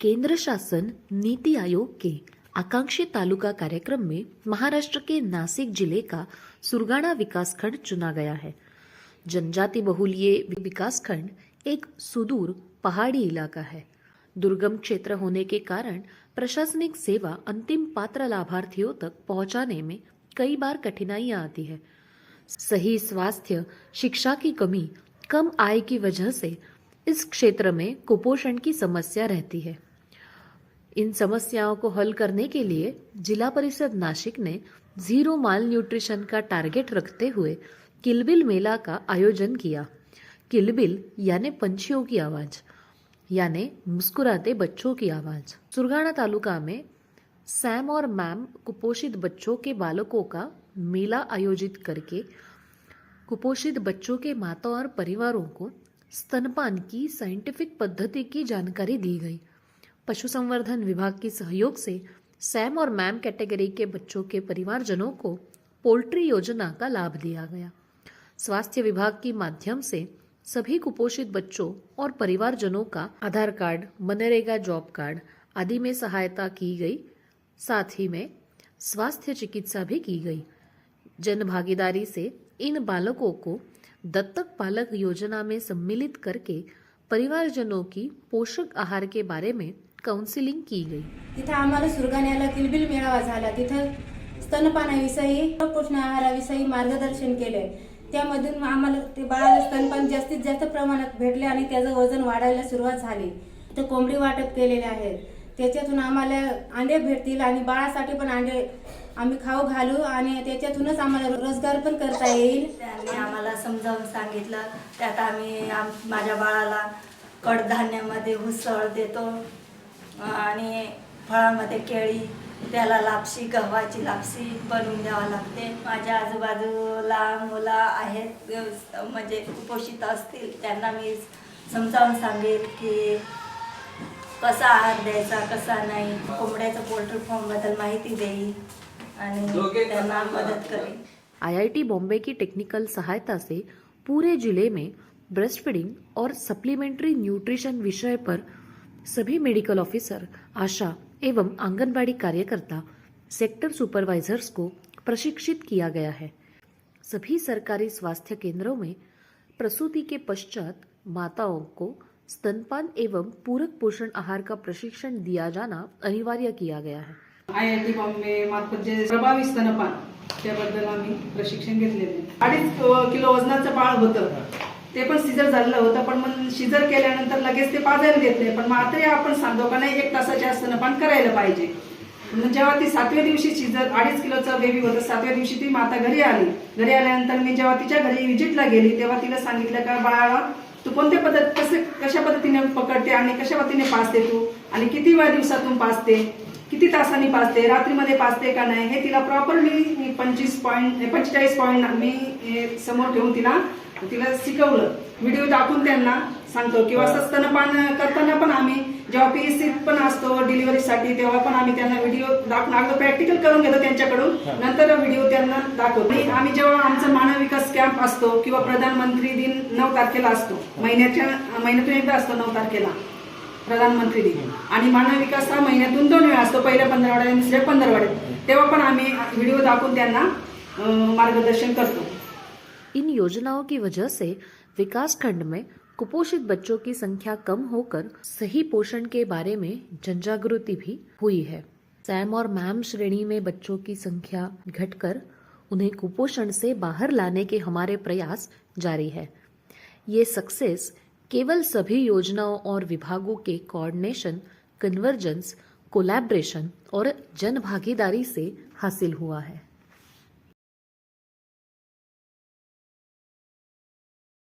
केंद्र शासन, नीति आयोग के आकांक्षी तालुका कार्यक्रम में महाराष्ट्र के नासिक ज़िले का सुरगाना विकासखंड चुना गया है। जनजाति बहुल विकास खंड एक सुदूर पहाड़ी इलाका है। दुर्गम क्षेत्र होने के कारण प्रशासनिक सेवा अंतिम पात्र लाभार्थियों तक पहुँचाने में कई बार कठिनाइयाँ आती है। सही स्वास्थ्य, शिक्षा की कमी, कम आय की वजह से इस क्षेत्र में कुपोषण की समस्या रहती है। इन समस्याओं को हल करने के लिए जिला परिषद नासिक ने ज़ीरो माल न्यूट्रिशन का टारगेट रखते हुए किलबिल मेला का आयोजन किया। किलबिल यानी पंछियों की आवाज़, यानी मुस्कुराते बच्चों की आवाज़। सुरगाना तालुका में सैम और मैम कुपोषित बच्चों के बालकों का मेला आयोजित करके कुपोषित बच्चों के माता और परिवारों को स्तनपान की साइंटिफिक पद्धति की जानकारी दी गई। पशुसंवर्धन विभाग के सहयोग से सैम और मैम कैटेगरी के बच्चों के परिवारजनों को पोल्ट्री योजना का लाभ दिया गया। स्वास्थ्य विभाग के माध्यम से सभी कुपोषित बच्चों और परिवारजनों का Aadhaar card, MNREGA job card आदि में सहायता की गई। साथ ही में स्वास्थ्य चिकित्सा भी की गई। जन भागीदारी से इन बालकों को दत्तक पालक योजना में सम्मिलित करके परिवारजनों की पोषक आहार के बारे में काउन्सिलिंग की गई तिथं आम्हाला सुरगाण्याला किलबिल मेळावा झाला. तिथं स्तनपानाविषयी पोषण आहाराविषयी मार्गदर्शन केले त्यामधून आम्हाला ते बाळाला स्तनपान जास्तीत जास्त प्रमाणात भेटले आणि त्याचं वजन वाढायला सुरुवात झाली. तर कोंबडी वाटप केलेले आहेत. त्याच्यातून आम्हाला अंडे भेटतील आणि बाळासाठी पण अंडे आम्ही खाऊ घालू आणि त्याच्यातूनच आम्हाला रोजगार पण करता येईल. त्यांनी आम्हाला समजावून सांगितलं. त्यात आम्ही आम माझ्या बाळाला कडधान्यामध्ये हुसळ देतो. आणि फळामध्ये केळी त्याला लापशी गव्हाची लापशी बनवून द्यावं लागते. माझ्या आजूबाजूला मुलं आहेत म्हणजे कुपोषित असतील त्यांना मी समजावून सांगेल की कसा आहार द्यायचा कसा नाही. कोंबड्याचं पोल्ट्री फार्मबद्दल माहिती देईल आणि त्यांना मदत करेल आईआईटी बॉम्बे की टेक्निकल सहायता से पूरे जिले में ब्रेस्ट फीडिंग और सप्लीमेंट्री न्यूट्रिशन विषय पर सभी मेडिकल ऑफिसर, आशा एवं आंगनबाड़ी कार्यकर्ता, सेक्टर सुपरवाइजर्स को प्रशिक्षित किया गया है। सभी सरकारी स्वास्थ्य केंद्रों में प्रसूति के पश्चात माताओं को स्तनपान एवं पूरक पोषण आहार का प्रशिक्षण दिया जाना अनिवार्य किया गया है। आय आय टी बॉम्बे मार्फत जे प्रभावी स्तनपान, त्याबद्दल आम्ही प्रशिक्षण घेतलेले अडीच किलो वजनाचं बाळ होतं. ते पण सिजर झालेलं होतं पण मग सिजर केल्यानंतर लगेच ते पाजायला देत नाही. पण मग आता आपण सांगतो का नाही एक तासाच्या स्तनपान करायला पाहिजे. म्हणून जेव्हा ती सातव्या दिवशी सिजर अडीच किलोचं बेबी होतं सातव्या दिवशी ती माता घरी आली. घरी आल्यानंतर मी जेव्हा तिच्या घरी व्हिजिटला गेली तेव्हा तिला सांगितलं का बाळाला तू कोणत्या पद्धत कसे कशा पद्धतीने पकडते आणि कशा पद्धतीने पाचते तू? आणि किती वेळा दिवसातून पाचते किती तासांनी पाचते रात्रीमध्ये पाचते का नाही? हे तिला प्रॉपरली मी पंचवीस पॉईंट पंचेचाळीस पॉईंट मी समोर ठेवून तिला तिला शिकवलं. व्हिडिओ दाखवून त्यांना सांगतो. किंवा स्तनपान करताना पण आम्ही जेव्हा पीएससी पण असतो डिलिव्हरीसाठी तेव्हा पण आम्ही त्यांना व्हिडिओ दाखवून अगोदर प्रॅक्टिकल करून घेतो त्यांच्याकडून. नंतर व्हिडिओ त्यांना दाखवतो. आम्ही जेव्हा आमचा मानव विकास कॅम्प असतो किंवा प्रधानमंत्री दिन नऊ तारखेला असतो. महिन्याच्या महिन्यातून एकदा असतो नऊ तारखेला. प्रधानमंत्री दिन. आणि मानव विकास हा महिन्यातून दोन वेळा असतो. पहिल्या पंधरवाड्यात आणि दुसऱ्या पंधरवाड्यात. तेव्हा पण आम्ही व्हिडिओ दाखवून त्यांना मार्गदर्शन करतो. इन योजनाओं की वजह से विकास खंड में कुपोषित बच्चों की संख्या कम होकर सही पोषण के बारे में जनजागृति भी हुई है। सैम और मैम श्रेणी में बच्चों की संख्या घटकर उन्हें कुपोषण से बाहर लाने के हमारे प्रयास जारी है। ये सक्सेस केवल सभी योजनाओं और विभागों के कोऑर्डिनेशन कन्वर्जेंस कोलैबोरेशन और जन भागीदारी से हासिल हुआ है।